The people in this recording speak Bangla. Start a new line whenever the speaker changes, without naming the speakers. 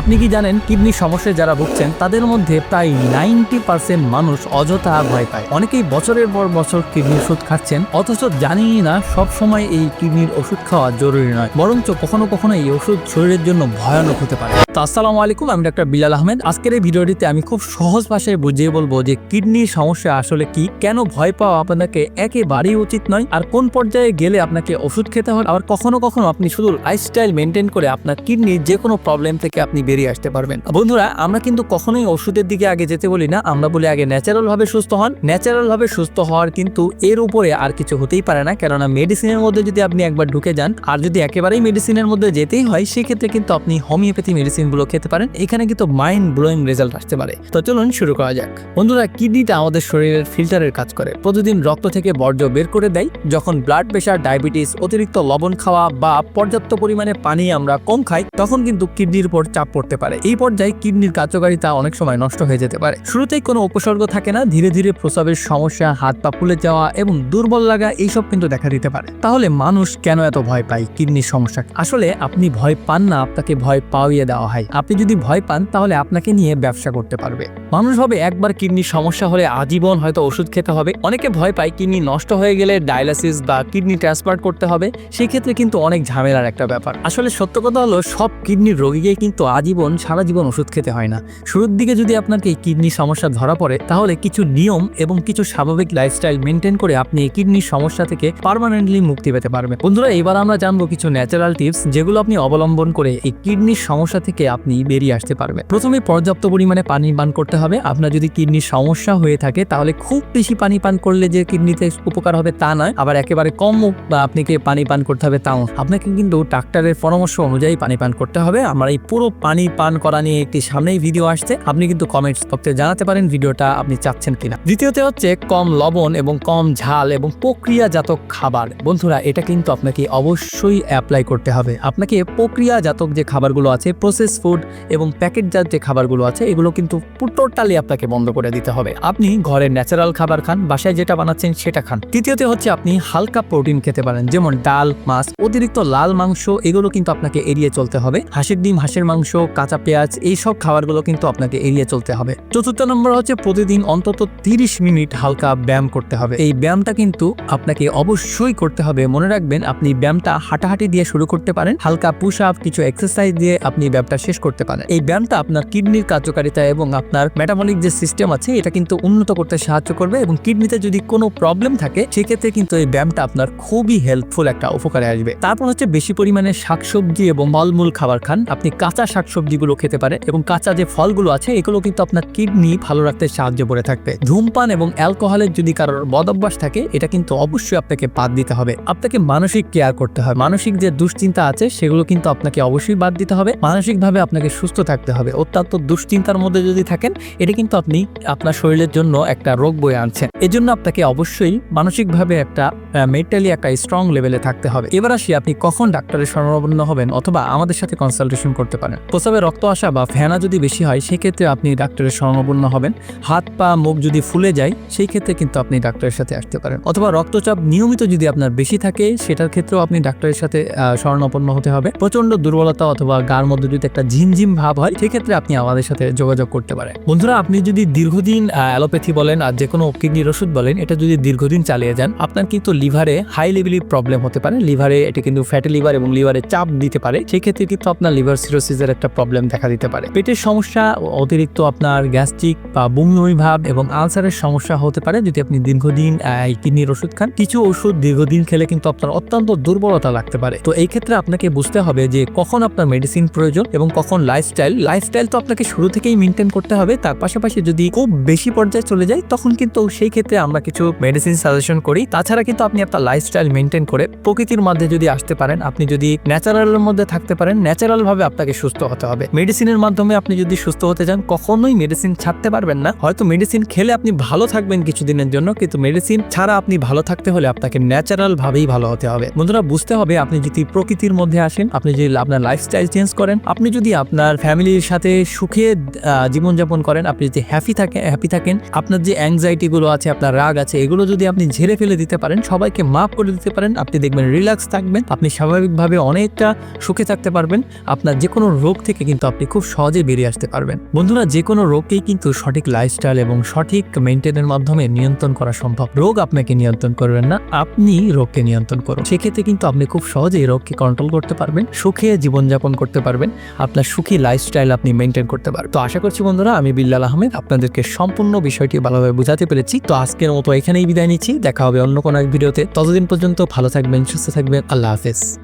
আপনি কি জানেন কিডনির সমস্যায় যারা ভুগছেন, তাদের মধ্যে প্রায় নাইনটি পার্সেন্ট মানুষ অযথা ভয় পায়। অনেকেই বছরের পর বছর কিডনির ওষুধ খাচ্ছেন, অথচ জানিই না সব সময় এই কিডনির ওষুধ খাওয়া জরুরি নয়, বরঞ্চ কখনো কখনো এই ওষুধ শরীরের জন্য ভয়ানক হতে পারে। তো আসসালামু আলাইকুম, আমি ডাক্তার বিলাল আহমেদ। আজকের এই ভিডিওটিতে আমি খুব সহজ ভাষায় বুঝিয়ে বলব যে কিডনির সমস্যা আসলে কি, কেন ভয় পাওয়া আপনাকে একেবারেই উচিত নয়, আর কোন পর্যায়ে গেলে আপনাকে ওষুধ খেতে হয় আবার কখনো কখনো আপনি শুধু লাইফস্টাইল মেনটেন করে আপনার কিডনির যে কোনো প্রবলেম থেকে আপনি বেরিয়ে আসতে পারবেন। বন্ধুরা, আমরা কিন্তু কখনোই ওষুধের দিকে আগে যেতে বলি না। আমরা বলি আগে ন্যাচারাল ভাবে সুস্থ হন। ন্যাচারাল ভাবে সুস্থ হওয়ার কিন্তু এর উপরে আর কিছু হতেই পারে না। কেননা মেডিসিনের মধ্যে যদি আপনি একবার ঢুকে যান, আর যদি একেবারেই মেডিসিনের মধ্যে যেতেই হয়, সেক্ষেত্রে কিন্তু আপনি হোমিওপ্যাথি মেডিসিনগুলো খেতে পারেন। এখানে কিন্তু মাইন্ড ব্লোয়িং রেজাল্ট আসতে পারে। তো চলুন শুরু করা যাক। বন্ধুরা, কিডনিটা আমাদের শরীরের ফিল্টারের কাজ করে। প্রতিদিন রক্ত থেকে বর্জ্য বের করে দেয়। যখন ব্লাড প্রেশার ডায়াবেটিস অতিরিক্ত লবণ খাওয়া বা পর্যাপ্ত পরিমাণে পানি আমরা কম খাই, তখন কিন্তু কিডনির উপর চাপ পড়তে পারে। এই পর্যায়ে কিডনির কার্যকারিতা অনেক সময় নষ্ট হয়ে যেতে পারে। শুরুতেই কোনো উপসর্গ থাকে না, ধীরে ধীরে প্রস্রাবের সমস্যা, হাত পা ফুলে যাওয়া এবং দুর্বল লাগা এইসব কিন্তু দেখা দিতে পারে। তাহলে মানুষ কেন এত ভয় পায় কিডনির সমস্যা? আসলে আপনি ভয় পান না, আপনাকে ভয় পাওয়িয়ে দেওয়া হয়। আপনি যদি ভয় পান, তাহলে আপনাকে নিয়ে ব্যবসা করতে পারবে। মানুষ ভাবে একবার কিডনির সমস্যা হলে আজীবন হয়তো ওষুধ খেতে হবে। অনেকে ভয় পায় কিডনি নষ্ট হয়ে গেলে ডায়ালিসিস বা কিডনি ট্রান্সপ্লান্ট করতে হবে। সেই ক্ষেত্রে কিন্তু অনেক ঝামেলার একটা ব্যাপার। আসলে সত্য কথা হলো, সব কিডনির রোগীকে কিন্তু আজীবন সারা জীবন ওষুধ খেতে হয় না। শুরুর দিকে যদি আপনাকে এই কিডনি সমস্যা ধরা পড়ে, তাহলে কিছু নিয়ম এবং কিছু স্বাভাবিক লাইফস্টাইল মেনটেন করে আপনি এই কিডনির সমস্যা থেকে পার্মানেন্টলি মুক্তি পেতে পারবেন। বন্ধুরা, এবার আমরা জানব কিছু ন্যাচারাল টিপস যেগুলো আপনি অবলম্বন করে এই কিডনির সমস্যা থেকে আপনি বেরিয়ে আসতে পারবেন। প্রথমে পর্যাপ্ত পরিমাণে পানি পান করতে হবে। আপনার যদি কিডনির সমস্যা হয়ে থাকে, তাহলে খুব বেশি পানি পান করলে যে কিডনিতে উপকার হবে তা নয়। আবার একেবারে কম বা আপনাকে পানি পান করতে হবে তাও। আপনাকে কিন্তু ডাক্তারের পরামর্শ অনুযায়ী পানি পান করতে হবে। আমার এই পুরো পানি পান করা নিয়ে একটি সামনেই ভিডিও আসছে। আপনি কিন্তু কমেন্টস বক্সে জানাতে পারেন ভিডিওটা আপনি চাচ্ছেন কিনা। দ্বিতীয়তে হচ্ছে কম লবণ এবং কম ঝাল এবং প্রক্রিয়াজাত খাবার। বন্ধুরা, এটা কিন্তু আপনাকে অবশ্যই অ্যাপ্লাই করতে হবে। আপনাকে প্রক্রিয়াজাতক যে খাবারগুলো আছে প্রসেস ফুড এবং প্যাকেটজাত যে খাবারগুলো আছে, এগুলো কিন্তু টোটালি আপনাকে বন্ধ করে দিতে হবে। আপনি ঘরের ন্যাচারাল খাবার খান, বাসায় যেটা বানাচ্ছেন সেটা খান। তৃতীয়তে হচ্ছে আপনি হালকা প্রোটিন খেতে পারেন, যেমন ডাল, মাছ, অতিরিক্ত লাল মাংস, এগুলো কিন্তু আপনাকে এড়িয়ে চলতে হবে। হাঁসের ডিম, হাঁসের মাংস কাঁচা পেঁয়াজ, এই সব খাবারগুলো কিন্তু আপনাকে এড়িয়ে চলতে হবে। চতুর্থ নম্বর হচ্ছে প্রতিদিন অন্তত তিরিশ মিনিট হালকা ব্যায়াম করতে হবে। এই ব্যায়ামটা কিন্তু আপনাকে অবশ্যই করতে হবে। মনে রাখবেন, আপনি ব্যায়ামটা হাঁটাহাঁটি দিয়ে শুরু করতে পারেন, হালকা পুশ আপ কিছু এক্সারসাইজ দিয়ে আপনি ব্যায়ামটা শেষ করতে পারেন। এই ব্যায়ামটা আপনার কিডনির কার্যকারিতা এবং আপনার মেটাবলিক যে সিস্টেম আছে, এটা কিন্তু উন্নত করতে সাহায্য করবে এবং কিডনিতে যদি কোনো প্রবলেম থাকে, সেক্ষেত্রে কিন্তু এই ব্যায়ামটা আপনার খুবই হেল্পফুল একটা উপকারে আসবে। তারপর হচ্ছে বেশি পরিমাণে শাকসবজি এবং ফলমূল খাবার খান। আপনি কাঁচা শাকসবজিগুলো খেতে পারে এবং কাঁচা যে ফলগুলো আছে, এগুলো কিন্তু আপনার কিডনি ভালো রাখতে সাহায্য করে থাকবে। ধূমপান এবং অ্যালকোহলের যদি কারোর বদ অভ্যাস থাকে, এটা কিন্তু অবশ্যই আপনাকে বাদ দিতে হবে। আপনাকে মানসিক কেয়ার করতে হবে। মানসিক যে দুশ্চিন্তা আছে, সেগুলো কিন্তু আপনাকে অবশ্যই বাদ দিতে হবে। মানসিকভাবে আপনাকে সুস্থ থাকতে হবে। অত্যন্ত দুশ্চিন্তার মধ্যে যদি থাকেন, এটা কিন্তু আপনি আপনার শরীরের জন্য একটা রোগ বয়ে আনছেন এজন্য আপনাকে অবশ্যই মানসিকভাবে একটা মেন্টালি একটা স্ট্রং লেভেলে থাকতে হবে। এবার আসি আপনি কখন ডাক্তারের শরণাপন্ন হবেন অথবা আমাদের সাথে কনসালটেশন করতে পারেন। প্রস্রাবে রক্ত আসা বা ফেনা যদি বেশি হয়, সেক্ষেত্রে আপনি ডাক্তারের শরণাপন্ন হবেন। হাত, পা, মুখ যদি ফুলে যায় সেই ক্ষেত্রে কিন্তু আপনি ডাক্তারের সাথে আসতে পারেন। অথবা রক্তচাপ নিয়মিত যদি আপনার বেশি থাকে, সেটার ক্ষেত্রেও আপনি ডাক্তারের সাথে শরণাপন্ন হতে হবে। প্রচণ্ড দুর্বলতা অথবা গার মধ্যে যদি একটা ঝিমঝিম ভাব হয়, সেক্ষেত্রে আপনি আমাদের সাথে যোগাযোগ করতে পারেন। বন্ধুরা, আপনি যদি দীর্ঘদিন অ্যালোপ্যাথি বলেন আর যে কোনো কিডনির ওষুধ বলেন, এটা যদি দীর্ঘদিন চালিয়ে যান, আপনার কিন্তু লিভারে হাই লেভেলি প্রবলেম হতে পারে। লিভারে, এটা কিন্তু ফ্যাটি লিভার এবং লিভারে চাপ দিতে পারে। সেই ক্ষেত্রে কিন্তু আপনার লিভার সিরোসিসের প্রবলেম দেখা দিতে পারে। পেটের সমস্যা, অতিরিক্ত আপনার গ্যাস্ট্রিক বা বমি বমি ভাব এবং আলসারের সমস্যা হতে পারে যদি আপনি দীর্ঘদিন এই কিডনির ওষুধ খান। কিছু ওষুধ দীর্ঘদিন খেলে কিন্তু আপনার অত্যন্ত দুর্বলতা লাগতে পারে। তো এই ক্ষেত্রে আপনাকে বুঝতে হবে যে কখন আপনার মেডিসিন প্রয়োজন এবং কখন লাইফস্টাইল লাইফস্টাইল তো আপনাকে শুরু থেকেই মেনটেন করতে হবে। তার পাশাপাশি যদি খুব বেশি পর্যায়ে চলে যায়, তখন কিন্তু সেই ক্ষেত্রে আমরা কিছু মেডিসিন সাজেশন করি। তাছাড়া কিন্তু আপনি আপনার লাইফস্টাইল মেনটেন করে প্রকৃতির মধ্যে যদি আসতে পারেন, আপনি যদি ন্যাচারালের মধ্যে থাকতে পারেন ন্যাচারাল ভাবে আপনাকে সুস্থ হতে হবে। মেডিসিনের মাধ্যমে আপনি যদি সুস্থ হতে চান, কখনোই মেডিসিন ছাড়তে পারবেন না। হয়তো মেডিসিন খেলে আপনি ভালো থাকবেন কিছুদিনের জন্য, কিন্তু মেডিসিন ছাড়া আপনি ভালো থাকতে হলে আপনাকে ন্যাচারাল ভাবেই ভালো হতে হবে। বন্ধুরা, বুঝতে হবে আপনি যদি প্রকৃতির মধ্যে আসেন, আপনি যদি আপনার লাইফস্টাইল চেঞ্জ করেন, আপনি যদি আপনার ফ্যামিলির সাথে সুখে জীবনযাপন করেন, আপনি যদি হ্যাপি থাকেন হ্যাপি থাকেন, আপনার যে অ্যাংজাইটি গুলো আছে, আপনার রাগ আছে, এগুলো যদি আপনি ঝেড়ে ফেলে দিতে পারেন, সবাইকে মাফ করে দিতে পারেন। আপনি দেখবেন রিল্যাক্স থাকবেন, আপনি স্বাভাবিকভাবে অনেকটা সুখে থাকতে পারবেন। আপনার যে কোনো রোগ থেকে কিন্তু আপনি খুব সহজে বেরিয়ে আসতে পারবেন। বন্ধুরা যে কোনো রোগকেই কিন্তু সঠিক লাইফস্টাইল এবং সঠিক মেনটেনের মাধ্যমে নিয়ন্ত্রণ করা সম্ভব। রোগ আপনাকে নিয়ন্ত্রণ করবেন না, আপনি রোগকে নিয়ন্ত্রণ করুন। সেক্ষেত্রে কিন্তু আপনি খুব সহজেই রোগকে কন্ট্রোল করতে পারবেন, সুখে জীবনযাপন করতে পারবেন, আপনার সুখী লাইফস্টাইল আপনি মেনটেন করতে পারবেন। তো আশা করছি বন্ধুরা, আমি বিল্লাল আহমেদ, আপনাদেরকে সম্পূর্ণ বিষয়টি ভালোভাবে বুঝাতে পেরেছি। তো আজকের মতো এখানেই বিদায় নিচ্ছি, দেখা হবে অন্য কোনো এক ভিডিওতে। ততদিন পর্যন্ত ভালো থাকবেন, সুস্থ থাকবেন, আল্লাহ হাফেজ।